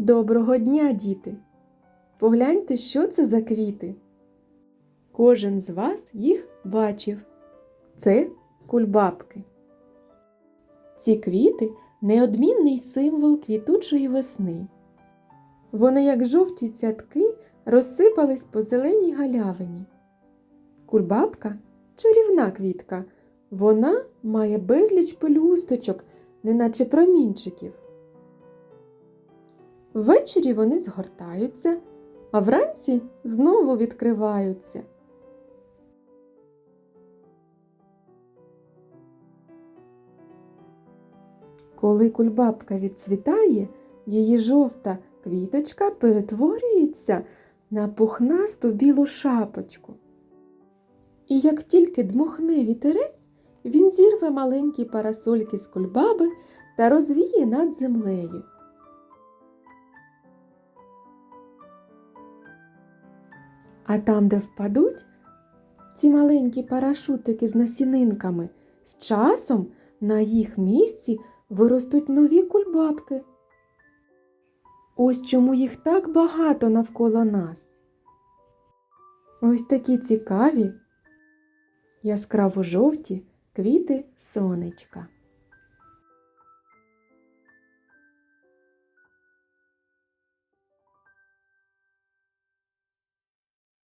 Доброго дня, діти! Погляньте, що це за квіти. Кожен з вас їх бачив. Це кульбабки. Ці квіти неодмінний символ квітучої весни. Вони, як жовті цятки, розсипались по зеленій галявині. Кульбабка чарівна квітка. Вона має безліч пелюсточок, неначе промінчиків. Ввечері вони згортаються, а вранці знову відкриваються. Коли кульбабка відцвітає, її жовта квіточка перетворюється на пухнасту білу шапочку. І як тільки дмухне вітерець, він зірве маленькі парасольки з кульбаби та розвіє над землею. А там, де впадуть ці маленькі парашутики з насінинками, з часом на їх місці виростуть нові кульбабки. Ось чому їх так багато навколо нас. Ось такі цікаві, яскраво жовті квіти сонечка.